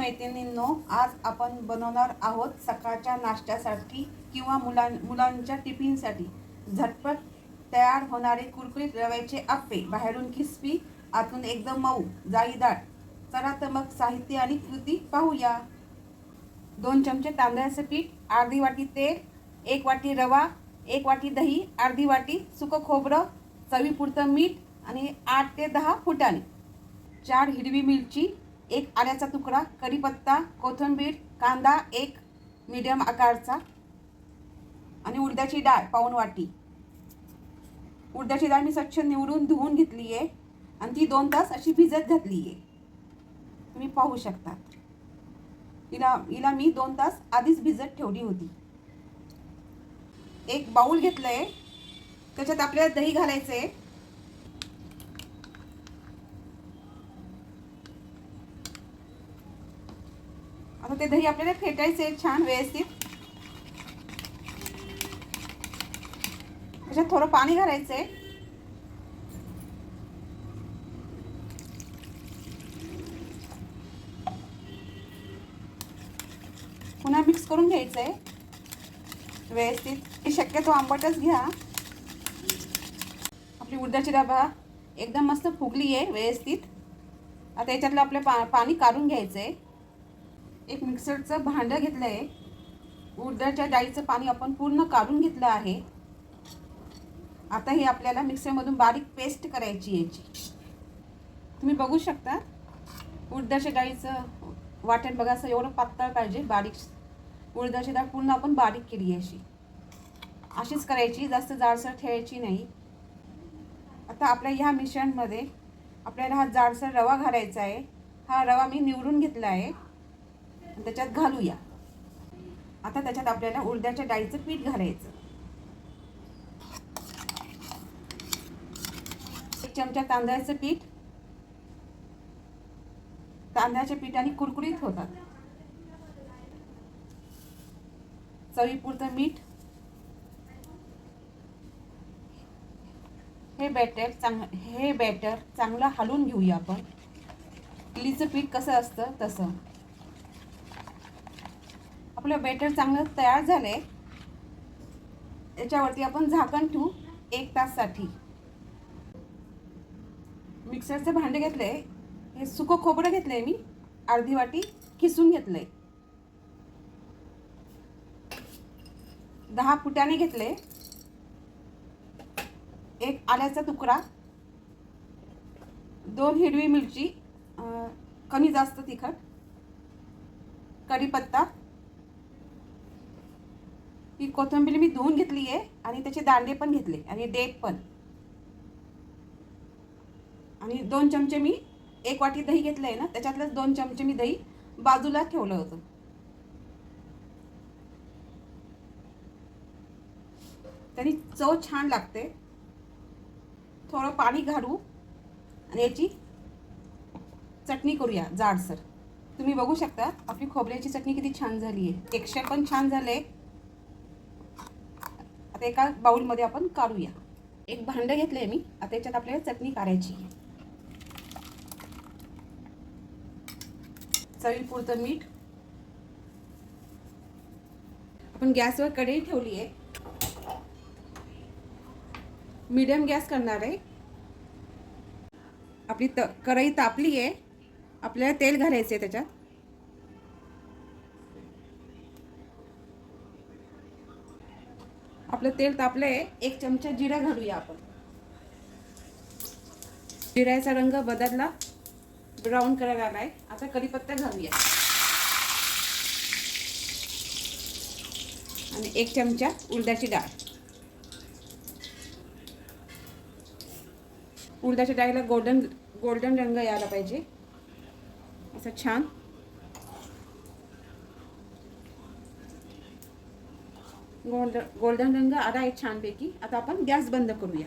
मैत्रिणींनो आज आपण बनवणार आहोत सकाळच्या नाश्त्यासाठी किंवा मुलां मुलांच्या टिफिनसाठी. झटपट तयार होणारे कुरकुरीत रव्याचे आप्पे बाहेरून क्रिस्पी आतून एकदम मऊ जाळीदार. चला तर मग साहित्य आणि कृती पाहूया. दोन चमचे तांदळाचं पीठ अर्धी वाटी तेल एक वाटी रवा एक वाटी दही अर्धी वाटी सुकं खोबरं चवीपुरतं मीठ आणि आठ ते दहा फुटाणे चार हिरवी मिरची एक आल्याचा तुकडा कढीपत्ता कोथिंबीर कांदा एक मीडियम आकारचा आणि उडदाची डाळ पाऊण वाटी. उडदाची डाळ मी स्वच्छ निवडून धुवून घेतली आहे आणि ती दोन तास अशी भिजत घातली आहे तुम्ही पाहू शकता. हिला हिला मी दोन तास आधीच भिजत ठेवली होती. एक बाऊल घेतलं आहे त्याच्यात आपल्याला दही घालायचं आहे ते दही आपल्याला फेटायचे आहे छान व्यवस्थित. त्याच्यात थोडं पाणी घालायचं आहे पुन्हा मिक्स करून घ्यायचं आहे व्यवस्थित शक्यतो आंबटच घ्या. आपली उडदाची डबा एकदम मस्त फुगली आहे व्यवस्थित. आता याच्यातलं आपलं पा पाणी काढून घ्यायचं आहे एक मिक्सरचं भांडं घेतलं आहे उडदाच्या डाळीचं पाणी आपण पूर्ण काढून घेतलं आहे. आता हे आपल्याला मिक्सरमधून बारीक पेस्ट करायची याची. तुम्ही बघू शकता. उडदाच्या डाळीचं वाटण बघा असं एवढं पातळ पाहिजे बारीक. उडदाची डाळ पूर्ण आपण बारीक केली अशी. अशीच करायची जास्त जाडसर ठेवायची नाही. आता आपल्या ह्या मिश्रणमध्ये आपल्याला हा जाडसर रवा घालायचा आहे. हा रवा मी निवडून घेतला आहे. त्याच्यात घालूया. आता त्याच्यात आपल्याला उडद्याच्या डाळीचं पीठ घालायचं. एक चमचा तांदळाचं पीठ. तांदळाच्या पिठाने कुरकुरीत होतात. चवीपुरतं मीठ. हे बॅटर चांग हे बॅटर चांगलं हलवून घेऊया आपण. इडलीचं पीठ कसं असतं तसं. आपलं बेटर चांगलं तयार झालंय. याच्यावरती आपण झाकण ठेवू एक ताससाठी. मिक्सरचं भांडे घेतलं आहे हे सुकं खोबरं घेतलंय मी. अर्धी वाटी किसून घेतलंय. दहा फुटाने घेतले एक आल्याचा तुकडा. दोन हिरवी मिरची कमी जास्त तिखट. कढीपत्ता. ही कोथिंबीर मी धुवून घेतली आहे आणि त्याचे दांडे पण घेतले आणि डेट पण. आणि दोन चमचे मी एक वाटी दही घेतलं आहे ना त्याच्यातलंच दोन चमचे मी दही बाजूला ठेवलं होतं. त्यानी चव छान लागते. थोडं पाणी घालू आणि याची चटणी करूया जाडसर. तुम्ही बघू शकता आपली खोबऱ्याची चटणी किती छान झाली आहे. टेक्स्चर पण छान झालं आहे आता एका बाउलमध्ये आपण काढूया. एक भांडं घेतलं आहे मी. आता याच्यात आपल्याला चटणी काढायची आहे. चवीपुरतं मीठ. आपण गॅसवर कढई ठेवली आहे. मीडियम गॅस करणार आहे. आपली त कढई तापली आहे. आपल्याला तेल घालायचं आहे त्याच्यात. आपलं तेल तापलं आहे एक चमचा जिरा घालूया आपण. जिऱ्याचा रंग बदलला ब्राऊन करायला आलाय आता कढीपत्ता घालूया. आणि एक चमचा उडदाची डाळ. उडदाच्या डाळीला गोल्डन गोल्डन रंग यायला पाहिजे. असं छान गोल्डन गोल्डन रंग आला आहे छानपैकी. आता आपण गॅस बंद करूया.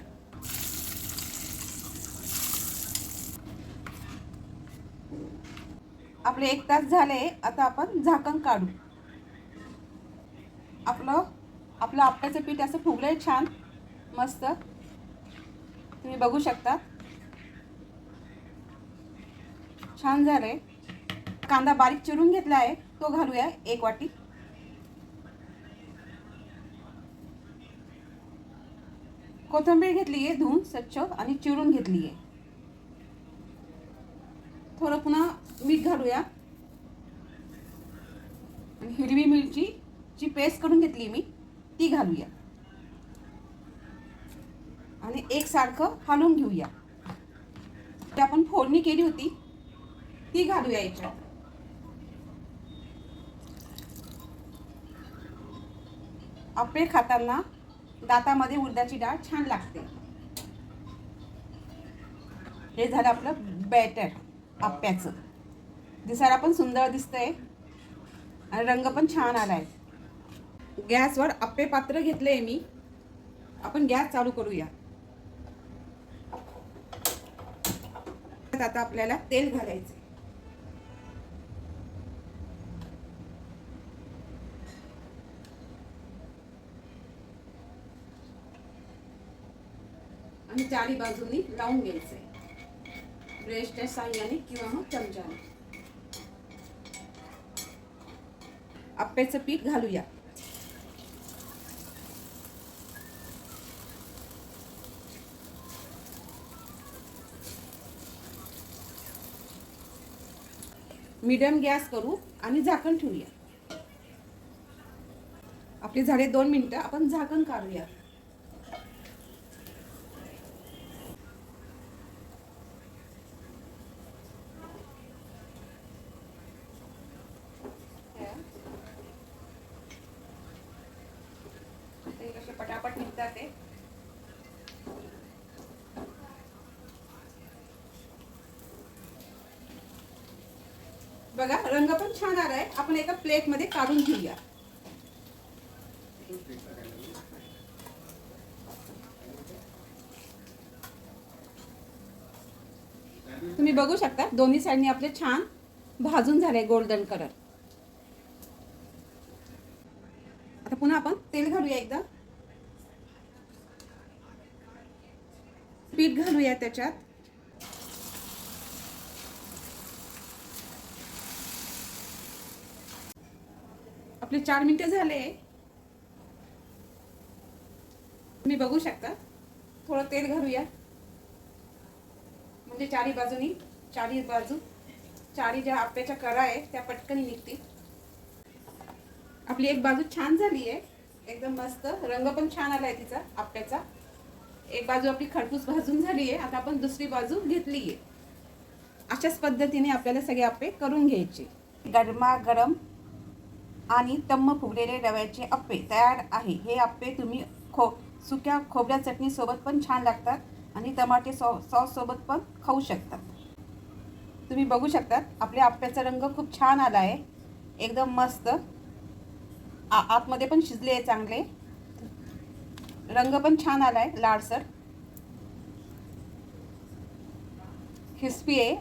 आपले एक तास झाले आता आपण झाकण काढू. आपलं आपलं आप्याचं पीठ असं फुगलंय छान मस्त. तुम्ही बघू शकता. छान झालंय. कांदा बारीक चिरून घेतला आहे तो घालूया एक वाटी. कोथिंबीर घेतली आहे धुवून स्वच्छ आणि चिरून घेतली आहे. थोडं पुन्हा मीठ घालूया. आणि हिरवी मिरची जी पेस्ट करून घेतली मी ती घालूया. आणि एकसारखं हलवून घेऊया. ते आपण फोडणी केली होती ती घालूया याच्यात. आपे खाताना दातामध्ये उडदाची डाळ छान लागते. हे झालं आपलं बॅटर आप्याचं. दिसायला पण सुंदर दिसतंय आणि रंग पण छान आलाय. गॅसवर आप्पे पात्र घेतले मी. आपण गॅस चालू करूया. आता आपल्याला तेल घालायचं आणि चारी बाजूनी लावून घ्यायचं आहे ब्रेशच्या साह्याने किंवा मग चमच्याने. आप्याचं पीठ घालूया. मीडियम गॅस करू आणि झाकण ठेवूया. आपली झाडे दोन मिनटं आपण झाकण काढूया ते कसे पटापट निघतात ते बघा रंग पण छान आलाय. आपण एका प्लेटमध्ये काढून घेऊया. तुम्ही बघू शकता दोन्ही साईडनी आपले छान भाजून झाले गोल्डन कलर आता पुन्हा आपण तेल घालूया एकदा. पीठ घालूया त्याच्यात. आपले चार मिनिटं झाले. तुम्ही बघू शकता. थोडं तेल घालूया. म्हणजे चारी बाजूनी चारी बाजू चारी ज्या आप्याच्या करा आहे त्या पटकन निघतील. आपली एक बाजू छान झाली आहे एकदम मस्त. रंग पण छान आलाय तिचा आप्याचा. एक बाजू आपली खरपूस भाजून झाली आहे आता आपण दुसरी बाजू घेतली आहे अशाच पद्धतीने आपल्याला सगळे आप्पे करून घ्यायचे. गरमागरम आणि तम्म फुगलेले रव्याचे अप्पे तयार आहे. हे अप्पे तुम्ही खो सुक्या खोबऱ्या चटणीसोबत पण छान लागतात आणि टमाटे सॉ सॉससोबत पण खाऊ शकतात. तुम्ही बघू शकतात आपल्या आप्याचा रंग खूप छान आला आहे एकदम मस्त. आ आतमध्ये पण शिजले आहे चांगले. रंग पण छान आलाय लाडसर. क्रिस्पी आहे.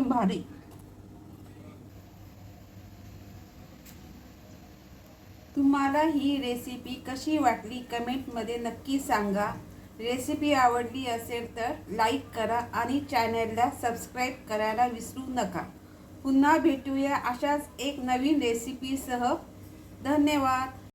भारी. तुम्हाला ही रेसिपी कशी वाटली? कमेंटमध्ये नक्की सांगा. रेसिपी आवडली असेल तर लाईक करा आणि चॅनलला सबस्क्राईब करायला विसरू नका. पुन्हा भेटूया अशाच एक नवीन रेसिपीसह. धन्यवाद.